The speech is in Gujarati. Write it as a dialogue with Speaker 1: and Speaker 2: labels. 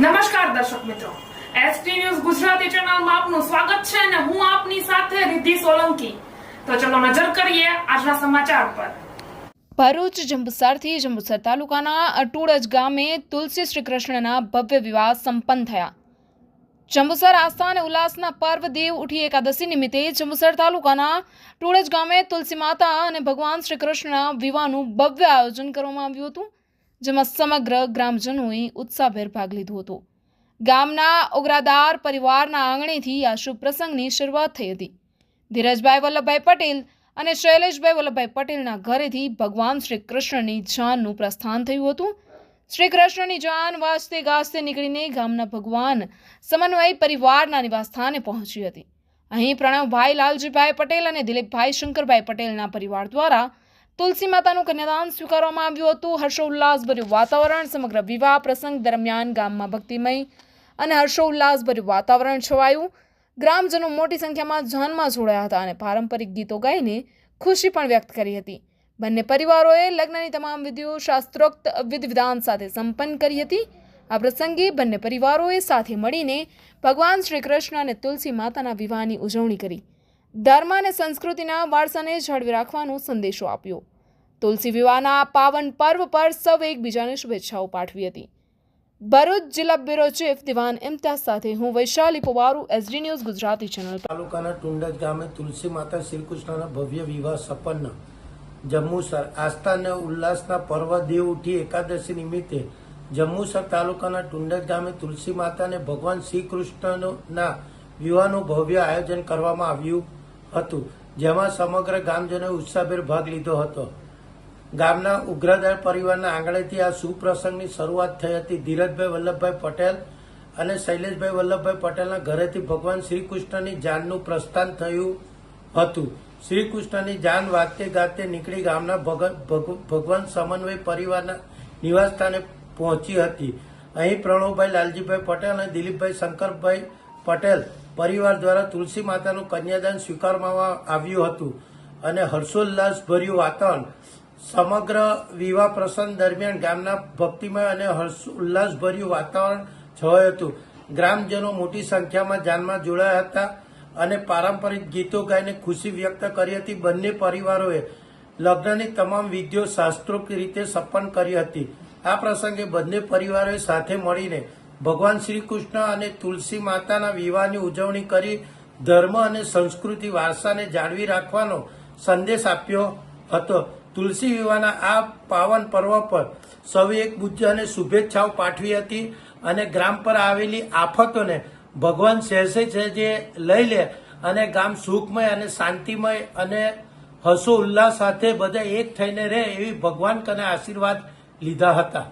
Speaker 1: નમસ્કાર દર્શક મિત્રો. એસટી ન્યૂઝ ગુજરાતી ચેનલમાં આપનું સ્વાગત છે અને હું આપની સાથે રિદ્ધિ સોલંકી. તો ચલો નજર કરીએ આજના સમાચાર પર.
Speaker 2: ભરૂચ, જંબુસરથી જંબુસર તાલુકાના અટુડજ ગામે તુલસી શ્રી કૃષ્ણના ભવ્ય વિવાહ સંપન્ન થયા. જંબુસર આસ્થા અને ઉલ્લાસના પર્વ દેવ ઉઠી એકાદશી નિમિત્તે જંબુસર તાલુકાના ટુડજ ગામે તુલસી માતા અને ભગવાન શ્રી કૃષ્ણના વિવાહનું ભવ્ય આયોજન કરવામાં આવ્યું હતું. જેમાં સમગ્ર ગ્રામજનોએ ઉત્સાહભેર ભાગ લીધો હતો. ગામના ઓગરાદાર પરિવારના આંગણેથી આ શુભ પ્રસંગની શરૂઆત થઈ હતી. ધીરજભાઈ વલ્લભભાઈ પટેલ અને શૈલેષભાઈ વલ્લભભાઈ પટેલના ઘરેથી ભગવાન શ્રી કૃષ્ણની જાનનું પ્રસ્થાન થયું હતું. શ્રી કૃષ્ણની જાન વાજતે ગાજતે નીકળીને ગામના ભગવાન સમન્વય પરિવારના નિવાસસ્થાને પહોંચી હતી. અહીં પ્રણવભાઈ લાલજીભાઈ પટેલ અને દિલીપભાઈ શંકરભાઈ પટેલના પરિવાર દ્વારા તુલસી માતાનું કન્યાદાન સ્વીકારવામાં આવ્યું હતું. હર્ષોલ્લાસભર્યું વાતાવરણ સમગ્ર વિવાહ પ્રસંગ દરમિયાન ગામમાં ભક્તિમય અને હર્ષોલ્લાસભર્યું વાતાવરણ છવાયું. ગ્રામજનો મોટી સંખ્યામાં જાનમાં જોડાયા હતા અને પારંપરિક ગીતો ગાઈને ખુશી પણ વ્યક્ત કરી હતી. બંને પરિવારોએ લગ્નની તમામ વિધિઓ શાસ્ત્રોક્ત વિધ વિધાન સાથે સંપન્ન કરી હતી. આ પ્રસંગે બંને પરિવારોએ સાથે મળીને ભગવાન શ્રી કૃષ્ણ અને તુલસી માતાના વિવાહની ઉજવણી કરી. ધર્મ અને સંસ્કૃતિના વારસાને જાળવી રાખવાનો સંદેશો આપ્યો. તુલસી વિવાહના પાવન પર્વ પર સૌ એકબીજાને શુભેચ્છાઓ પાઠવી હતી. ભરૂચ જિલ્લા બ્યુરો ચીફ દિવાન ઇમ્તિયાઝ સાથે હું Vaishali Pawar, SD news, Gujarati channel
Speaker 3: તાલુકાના ટુંડજ ગામે તુલસી માતા શ્રીકૃષ્ણના ભવ્ય વિવાહ સંપન્ન જમ્મુસર આસ્થા અને ઉલ્લાસના પર્વ દેવ ઉઠી એકાદશી નિમિત્તે જમ્મુસર તાલુકાના ટુંડજ ગામે તુલસી માતા અને ભગવાન શ્રી કૃષ્ણના વિવાહનું ભવ્ય આયોજન કરવામાં આવ્યું હતું, જેમાં સમગ્ર ગામજનોએ ઉત્સાહભેર ભાગ લીધો હતો. ગામના ઉગ્રદાર પરિવારના આંગણેથી આ સુપ્રસંગની શરૂઆત થઈ હતી. ધીરજભાઈ વલ્લભભાઈ પટેલ અને શૈલેષભાઈ વલ્લભભાઈ પટેલના ઘરેથી ભગવાન શ્રીકૃષ્ણની જાનનું પ્રસ્થાન થયું હતું. શ્રીકૃષ્ણની જાન વાતે ગાતે નીકળી ગામના ભગ- ભગ- ભગવાન સમન્વય પરિવારના નિવાસસ્થાને પહોંચી હતી. અહીં પ્રણવભાઈ લાલજીભાઈ પટેલ અને દિલીપભાઈ શંકરભાઈ પટેલ પરિવાર દ્વારા તુલસી માતાનું કન્યાદાન સ્વીકારવામાં આવ્યું હતું અને હર્ષોલ્લાસભર્યું વાતાવરણ સમગ્ર વિવાહ પ્રસંગ દરમિયાન ગામના ભક્તિમય અને હર્ષ ઉલ્લાસભર્યું વાતાવરણ છવાયું હતું. ગ્રામજનો મોટી સંખ્યામાં જાનમાં જોડાયા હતા અને પારંપરિક ગીતો ગાઈને ખુશી વ્યક્ત કરી હતી બંને પરિવારોએ. લગ્નની તમામ વિધિઓ શાસ્ત્રોક્ત રીતે સંપન્ન કરી હતી. આ પ્રસંગે બંને પરિવારોએ સાથે મળીને ભગવાન શ્રી કૃષ્ણ અને તુલસી માતાના વિવાહની ઉજવણી કરી ધર્મ અને સંસ્કૃતિ વારસાને જાળવી રાખવાનો સંદેશ આપ્યો હતો. તુલસી વિવાહના આ પાવન પર્વ પર સૌએ અને શુભેચ્છાઓ પાઠવી હતી અને ગ્રામ પર આવેલી આફતોને ભગવાન સહેસે છે જે લઈ લે અને ગામ સુખમય અને શાંતિમય અને હસો ઉલ્લાસ સાથે બધા એક થઈને રહે એવી ભગવાન કને આશીર્વાદ લીધા હતા.